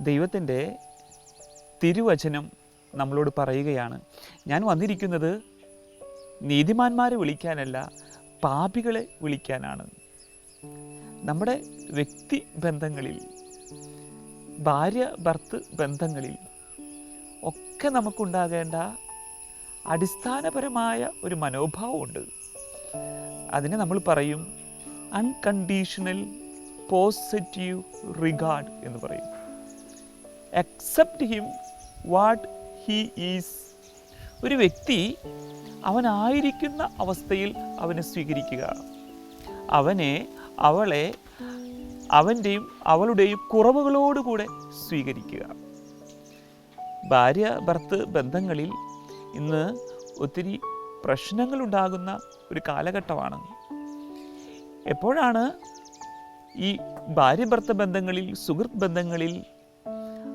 ദൈവത്തിന്റെ തിരുവചനം നമ്മളോട് പറയുകയാണ്. ഞാൻ വന്നിരിക്കുന്നത് നീതിമാന്മാരെ വിളിക്കാനല്ല പാപികളെ വിളിക്കാനാണ്. നമ്മുടെ വ്യക്തി ബന്ധങ്ങളിൽ ഭാര്യ ഭർത്ത് ബന്ധങ്ങളിൽ ഒക്കെ നമുക്കുണ്ടാകേണ്ട അടിസ്ഥാനപരമായ ഒരു മനോഭാവമുണ്ട്. അതിനെ നമ്മൾ പറയും അൺകണ്ടീഷണൽ പോസിറ്റീവ് റിഗാർഡ് എന്ന് പറയും. Accept him what he is ഒരു വ്യക്തി അവനായിരിക്കുന്ന അവസ്ഥയിൽ അവനെ സ്വീകരിക്കുക. അവനെ അവളെ അവന്റെയും അവളുടെയും കുറവുകളോടുകൂടെ സ്വീകരിക്കുക. ഭാര്യ ഭർത്ത് ബന്ധങ്ങളിൽ ഇന്ന് ഒത്തിരി പ്രശ്നങ്ങളുണ്ടാകുന്ന ഒരു കാലഘട്ടമാണ്. എപ്പോഴാണ് ഈ ഭാര്യ ഭർത്ത ബന്ധങ്ങളിൽ സുഹൃത്ത് ബന്ധങ്ങളിൽ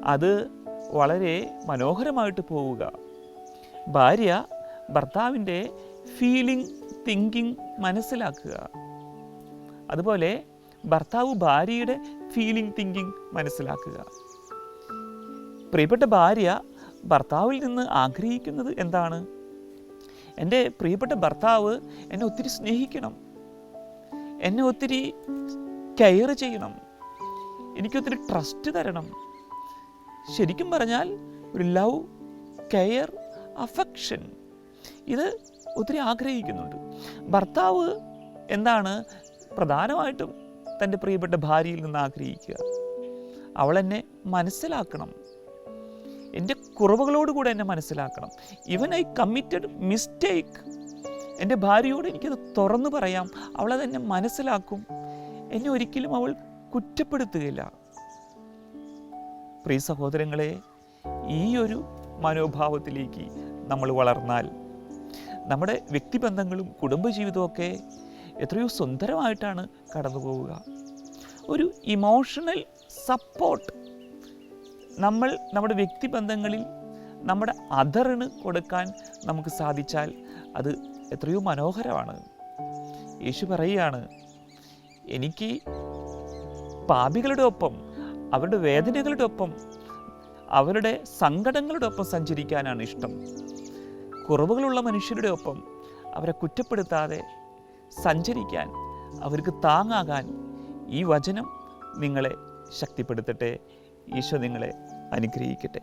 അത് വളരെ മനോഹരമായിട്ട് പോവുക? ഭാര്യ ഭർത്താവിന്റെ ഫീലിംഗ് തിങ്കിങ് മനസ്സിലാക്കുക. അതുപോലെ ഭർത്താവ് ഭാര്യയുടെ ഫീലിംഗ് തിങ്കിങ് മനസ്സിലാക്കുക. പ്രിയപ്പെട്ട ഭാര്യ ഭർത്താവിൽ നിന്ന് ആഗ്രഹിക്കുന്നത് എന്താണ്? എന്റെ പ്രിയപ്പെട്ട ഭർത്താവ് എന്നെ ഒത്തിരി സ്നേഹിക്കണം. എന്നെ ഒത്തിരി കെയർ ചെയ്യണം. എനിക്കൊത്തിരി ട്രസ്റ്റ് തരണം. ശരിക്കും പറഞ്ഞാൽ ഒരു ലവ് കെയർ അഫെക്ഷൻ ഇത് ഒത്തിരി ആഗ്രഹിക്കുന്നുണ്ട്. ഭർത്താവ് എന്താണ് പ്രധാനമായിട്ടും തന്റെ പ്രിയപ്പെട്ട ഭാര്യയിൽ നിന്ന് ആഗ്രഹിക്കുക. അവളെന്നെ മനസ്സിലാക്കണം. എന്റെ കുറവുകളോടുകൂടെ എന്നെ മനസ്സിലാക്കണം. ഇവൻ ഐ കമ്മിറ്റഡ് മിസ്റ്റേക്ക് എന്റെ ഭാര്യയോട് എനിക്കത് തുറന്നു പറയാം. അവളതെന്നെ മനസ്സിലാക്കും. എന്നെ ഒരിക്കലും അവൾ കുറ്റപ്പെടുത്തുകയില്ല. പ്രിയ സഹോദരങ്ങളെ ഈ ഒരു മനോഭാവത്തിലേക്ക് നമ്മൾ വളർന്നാൽ. നമ്മുടെ വ്യക്തിബന്ധങ്ങളും കുടുംബജീവിതമൊക്കെ എത്രയോ സുന്ദരമായിട്ടാണ് കടന്നു പോവുക ഒരു ഇമോഷണൽ സപ്പോർട്ട് നമ്മൾ നമ്മുടെ വ്യക്തിബന്ധങ്ങളിൽ നമ്മുടെ അതറിന് കൊടുക്കാൻ നമുക്ക് സാധിച്ചാൽ അത് എത്രയോ മനോഹരമാണ്. യേശു പറയുകയാണ് എനിക്ക് പാപികളുടെ ഒപ്പം അവരുടെ വേദനകളുടെ ഒപ്പം അവരുടെ സങ്കടങ്ങളുടെ ഒപ്പം സഞ്ചരിക്കാനാണ് ഇഷ്ടം. കുറവുകളുള്ള മനുഷ്യരുടെ ഒപ്പം അവരെ കുറ്റപ്പെടുത്താതെ സഞ്ചരിക്കാൻ അവർക്ക് താങ്ങാകാൻ ഈ വചനം നിങ്ങളെ ശക്തിപ്പെടുത്തട്ടെ. ഈശോ നിങ്ങളെ അനുഗ്രഹിക്കട്ടെ.